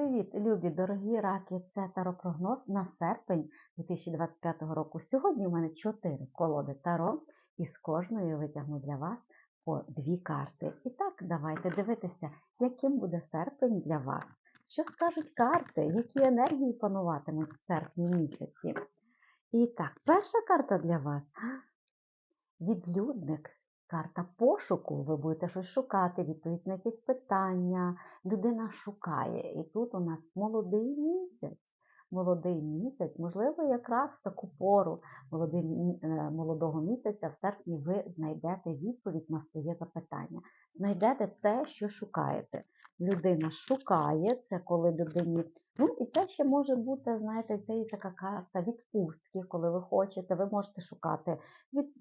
Привіт, любі, дорогі раки! Це таропрогноз на серпень 2025 року. Сьогодні у мене 4 колоди таро, і з кожної витягну для вас по дві карти. І так, давайте дивитися, яким буде серпень для вас. Що скажуть карти, які енергії пануватимуть в серпні місяці. І так, перша карта для вас відлюдник. Карта пошуку, ви будете щось шукати, відповідь на якісь питання. Людина шукає. І тут у нас молодий місяць. Молодий місяць, можливо, якраз в таку пору молодий, е, молодого місяця в серпні ви знайдете відповідь на своє запитання. Знайдете те, що шукаєте. Людина шукає, це коли людині. Ну, і це ще може бути, знаєте, це і така карта відпустки, коли ви хочете, ви можете шукати, від, е,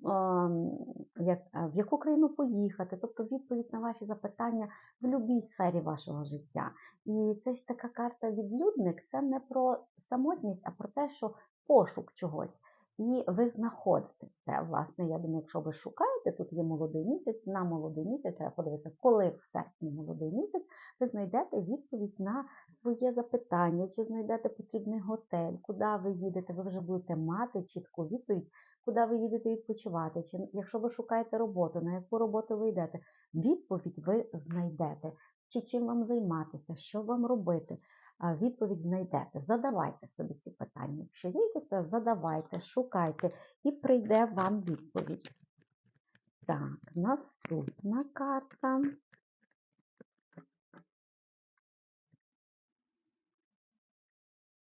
як, в яку країну поїхати, тобто відповідь на ваші запитання в будь-якій сфері вашого життя. І це ж така карта відлюдник, це не про самотність, а про те, що пошук чогось. І ви знаходите це. Власне, я думаю, якщо ви шукаєте, тут є молодий місяць, на молодий місяць, треба подивитися, коли в серпні молодий місяць, ви знайдете відповідь на своє запитання, чи знайдете потрібний готель, куди ви їдете, ви вже будете мати чітку відповідь, куди ви їдете відпочивати. Чи якщо ви шукаєте роботу, на яку роботу ви йдете, відповідь ви знайдете. Чи чим вам займатися, що вам робити відповідь знайдете. Задавайте собі ці питання. Якщо є якісь задавайте, шукайте і прийде вам відповідь. Так, наступна карта.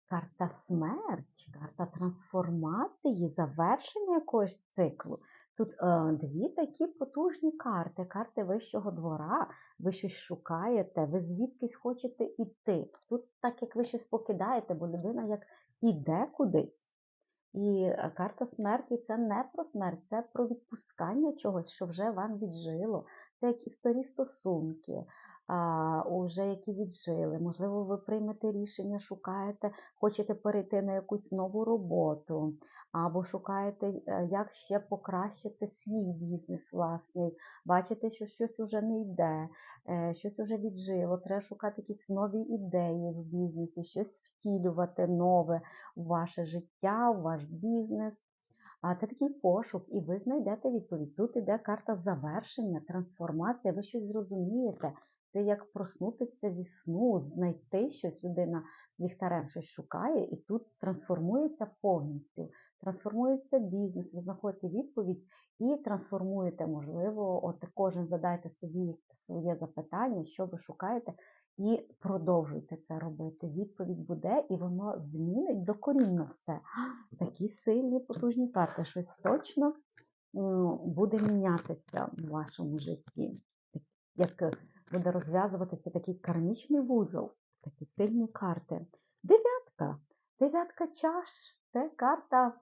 Карта смерть, карта трансформації, завершення якогось циклу. Тут е, дві такі потужні карти, карти вищого двора. Ви щось шукаєте, ви звідкись хочете йти. Тут, так як ви щось покидаєте, бо людина як іде кудись. І е, карта смерті це не про смерть, це про відпускання чогось, що вже вам віджило. Це як історії стосунки, уже які віджили. Можливо, ви приймете рішення, шукаєте, хочете перейти на якусь нову роботу, або шукаєте, е, як ще покращити свій бізнес власний. Бачите, що щось уже не йде, е, щось уже віджило. Треба шукати якісь нові ідеї в бізнесі, щось втілювати нове в ваше життя, в ваш бізнес. А це такий пошук, і ви знайдете відповідь. Тут іде карта завершення, трансформація, ви щось зрозумієте. Це як проснутися зі сну, знайти щось, людина з ліхтарем щось шукає, і тут трансформується повністю. Трансформується бізнес, ви знаходите відповідь і трансформуєте, можливо, от кожен задайте собі своє запитання, що ви шукаєте, і продовжуйте це робити. Відповідь буде, і воно змінить докорінно все. Такі сильні, потужні карти, щось точно буде мінятися в вашому житті. Як буде розв'язуватися такий кармічний вузол, такі сильні карти. Дев'ятка. Дев'ятка чаш це карта.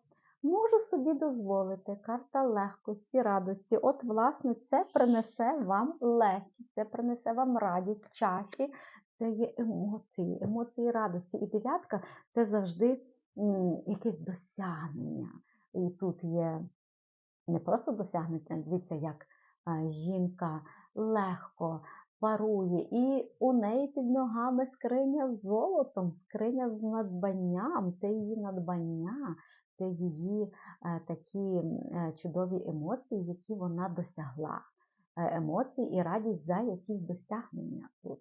Можу собі дозволити, карта легкості, радості. От, власне, це принесе вам легкість, це принесе вам радість, чаші, це є емоції, емоції радості. І дев'ятка це завжди якесь досягнення. І тут є не просто досягнення, дивіться, як а, жінка легко парує, і у неї під ногами скриня з золотом, скриня з надбанням, це її надбання, це її е, такі е, чудові емоції, які вона досягла. Е, емоції і радість за якісь досягнення тут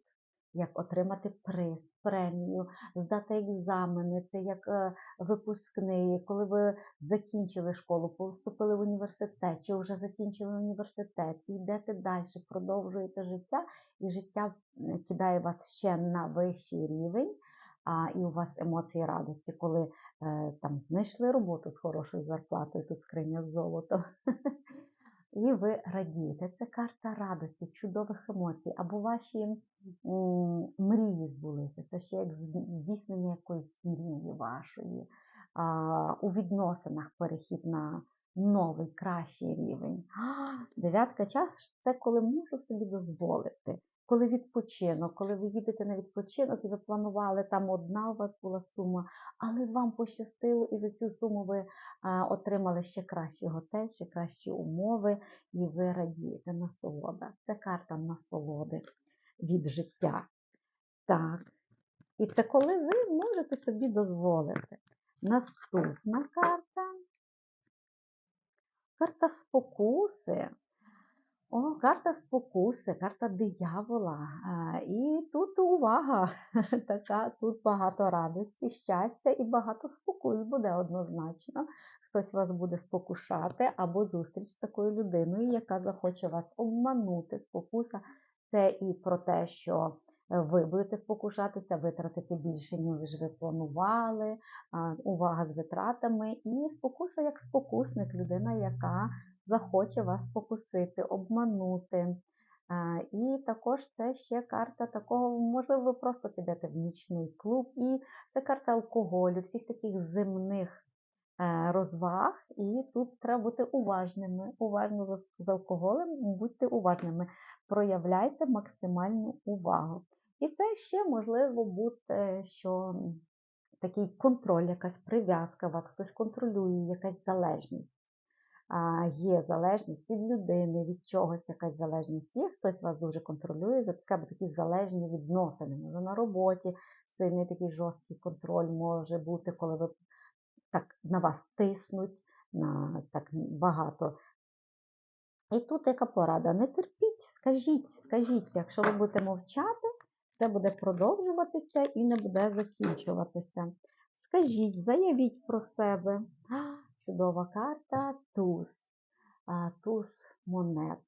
як отримати приз, премію, здати екзамени, це як е, випускний, коли ви закінчили школу, поступили в університет, чи вже закінчили університет, йдете далі, продовжуєте життя, і життя кидає вас ще на вищий рівень. А і у вас емоції радості, коли е, там знайшли роботу з хорошою зарплатою, тут скриня з золото. І ви радієте. Це карта радості, чудових емоцій, або ваші мрії збулися. Це ще як здійснення якоїсь мрії вашої. А, У відносинах перехід на новий, кращий рівень. Дев'ятка час це коли можу собі дозволити коли відпочинок, коли ви їдете на відпочинок і ви планували, там одна у вас була сума, але вам пощастило, і за цю суму ви а, отримали ще кращий готель, ще кращі умови, і ви радієте насолода. Це карта насолоди від життя. Так, І це коли ви можете собі дозволити. Наступна карта. Карта спокуси. О, карта спокуси, карта диявола. І тут увага, така, тут багато радості, щастя і багато спокус буде однозначно. Хтось вас буде спокушати або зустріч з такою людиною, яка захоче вас обманути. Спокуса це і про те, що ви будете спокушатися, витратити більше, ніж ви планували, увага з витратами. І спокуса як спокусник, людина, яка захоче вас спокусити, обманути. І також це ще карта такого, можливо, ви просто підете в нічний клуб, і це карта алкоголю, всіх таких земних е, розваг. І тут треба бути уважними. Уважно з- алкоголем, будьте уважними, проявляйте максимальну увагу. І це ще можливо бути, що такий контроль, якась прив'язка, вас хтось контролює, якась залежність є залежність від людини, від чогось якась залежність є, хтось вас дуже контролює, затискає такі залежні відносини. Може на роботі сильний такий жорсткий контроль може бути, коли ви так на вас тиснуть, на так багато. І тут яка порада? Не терпіть, скажіть, скажіть, якщо ви будете мовчати, це буде продовжуватися і не буде закінчуватися. Скажіть, заявіть про себе. Чудова карта туз. Туз монет.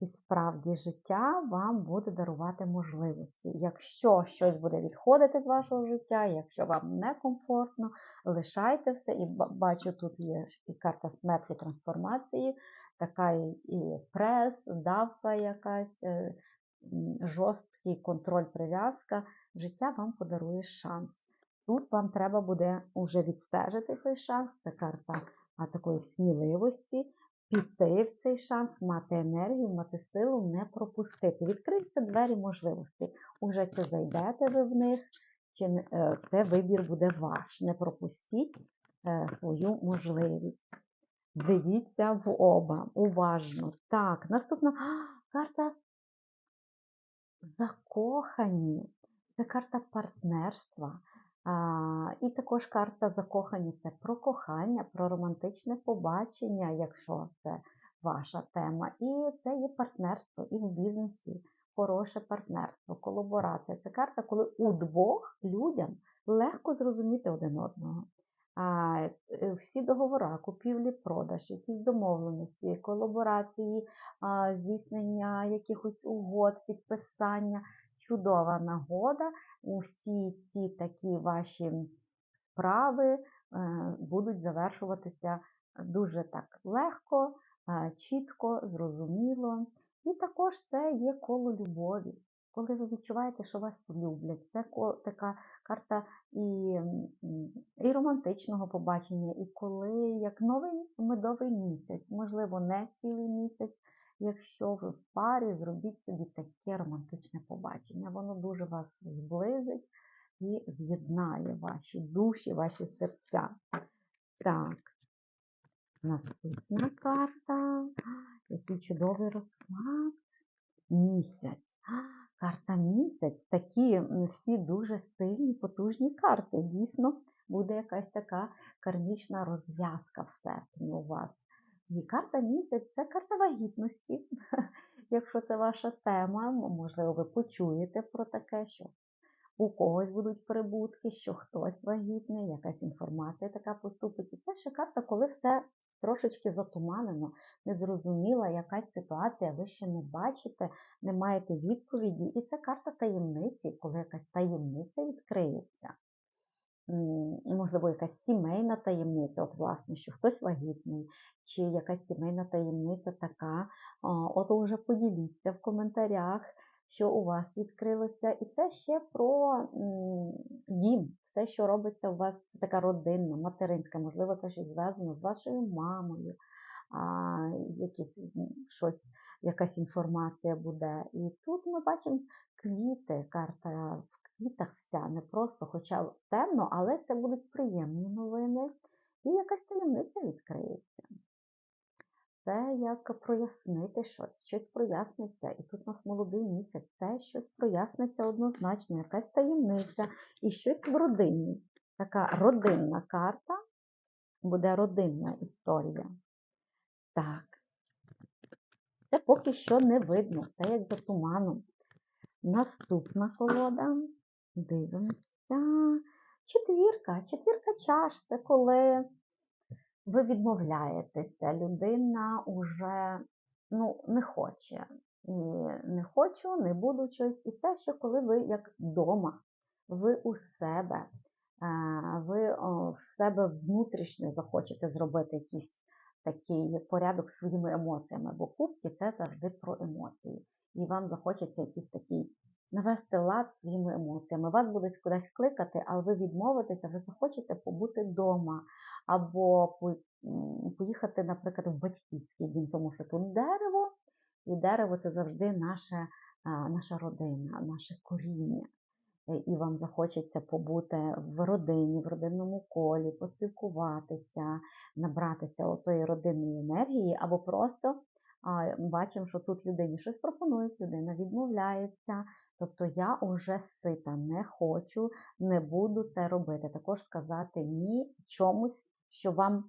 І справді життя вам буде дарувати можливості. Якщо щось буде відходити з вашого життя, якщо вам некомфортно, лишайте все. І бачу, тут є і карта смерті трансформації, така і, і прес, давка якась, е, жорсткий контроль, прив'язка. Життя вам подарує шанс. Тут вам треба буде уже відстежити цей шанс. Це карта такої сміливості, піти в цей шанс, мати енергію, мати силу, не пропустити. Відкриються двері можливостей. Уже чи зайдете ви в них, чи е, це вибір буде ваш. Не пропустіть е, свою можливість. Дивіться в оба, уважно. Так, наступна карта закохані. Це карта партнерства. І також карта закохані це про кохання, про романтичне побачення, якщо це ваша тема. І це є партнерство і в бізнесі. Хороше партнерство, колаборація. Це карта, коли у двох людям легко зрозуміти один одного. А, е, всі договори, купівлі, продаж, якісь домовленості, колаборації, здійснення якихось угод, підписання. Чудова нагода. Усі ці такі ваші справи е, будуть завершуватися дуже так легко, е, чітко, зрозуміло. І також це є коло любові. Коли ви відчуваєте, що вас люблять, це така карта і, і романтичного побачення, і коли як новий медовий місяць, можливо, не цілий місяць. Якщо ви в парі, зробіть собі таке романтичне побачення. Воно дуже вас зблизить і з'єднає ваші душі, ваші серця. Так, наступна карта. Який чудовий розклад. Місяць. Карта місяць. Такі всі дуже стильні, потужні карти. Дійсно, буде якась така кармічна розв'язка в серпні у вас. І карта місяць це карта вагітності. Якщо це ваша тема, можливо, ви почуєте про таке, що у когось будуть прибутки, що хтось вагітний, якась інформація така поступить. І це ще карта, коли все трошечки затуманено, незрозуміла якась ситуація, ви ще не бачите, не маєте відповіді. І це карта таємниці, коли якась таємниця відкриється. Можливо, якась сімейна таємниця, от власне, що хтось вагітний, чи якась сімейна таємниця така, от вже поділіться в коментарях, що у вас відкрилося. І це ще про дім, все, що робиться у вас, це така родинна, материнська, можливо, це щось зв'язано з вашою мамою, а, якісь, щось, якась інформація буде. І тут ми бачимо квіти, карта в квітах вся, не просто, хоча темно, але це будуть приємні новини. І якась таємниця відкриється. це як прояснити щось, щось проясниться. І тут у нас молодий місяць, це щось проясниться однозначно, якась таємниця і щось в родині. Така родинна карта, буде родинна історія. Так. Це поки що не видно, все як за туманом. Наступна колода. Дивимося. Четвірка. Четвірка чаш це коли ви відмовляєтеся, людина уже ну, не хоче. І не хочу, не буду щось. І це ще коли ви як вдома, ви у себе, е, ви в себе внутрішньо захочете зробити якийсь такий порядок своїми емоціями, бо кубки це завжди про емоції. І вам захочеться якийсь такий навести лад своїми емоціями. Вас будуть кудись кликати, але ви відмовитеся, ви захочете побути вдома, або поїхати, наприклад, в батьківський дім, тому що тут дерево, і дерево це завжди наша, наша родина, наше коріння. І вам захочеться побути в родині, в родинному колі, поспілкуватися, набратися отої родинної енергії, або просто бачимо, що тут людині щось пропонують, людина відмовляється. Тобто я вже сита, не хочу, не буду це робити. Також сказати ні чомусь, що вам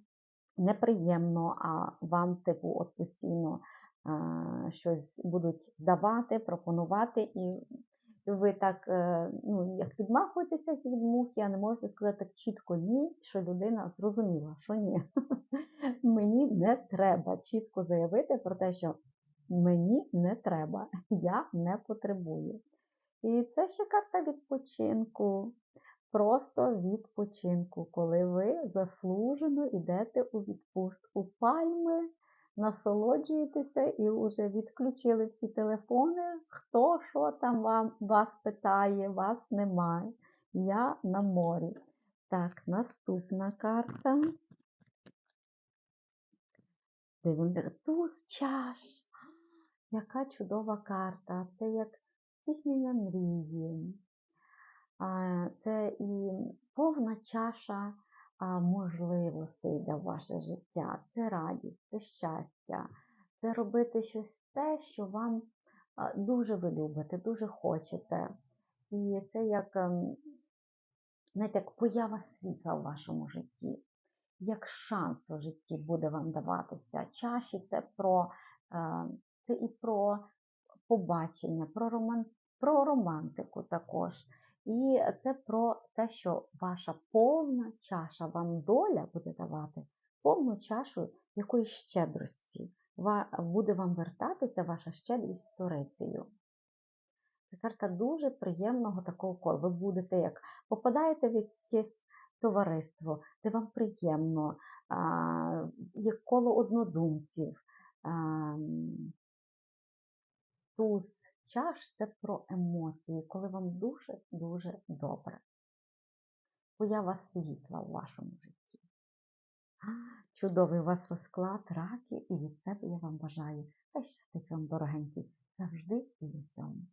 неприємно, а вам, типу, от постійно е, щось будуть давати, пропонувати, і ви так, е, ну, як відмахуєтеся від мухи, а не можете сказати так чітко ні, що людина зрозуміла, що ні. Мені не треба чітко заявити про те, що мені не треба, я не потребую. І це ще карта відпочинку. Просто відпочинку, коли ви заслужено йдете у відпустку пальми, насолоджуєтеся і вже відключили всі телефони. Хто що там вам, вас питає, вас немає. Я на морі. Так, наступна карта. Дивимося, туз чаш. Яка чудова карта. Це як здійснення мрії. Це і повна чаша можливостей для ваше життя. Це радість, це щастя, це робити щось те, що вам дуже ви любите, дуже хочете. І це як, ем, знаєте, як поява світла в вашому житті, як шанс у житті буде вам даватися. Чаші це про е, це і про побачення, про, роман, про романтику також. І це про те, що ваша повна чаша вам доля буде давати повну чашу якоїсь щедрості. Буде вам вертатися ваша щедрість сторицею. Це карта дуже приємного такого кола. Ви будете як попадаєте в якесь товариство, де вам приємно, а, як коло однодумців. А, Туз чаш це про емоції, коли вам дуже-дуже добре. Поява світла в вашому житті. Чудовий у вас розклад, раки, і від себе я вам бажаю. Та щастить вам, дорогенькі, завжди і усьому.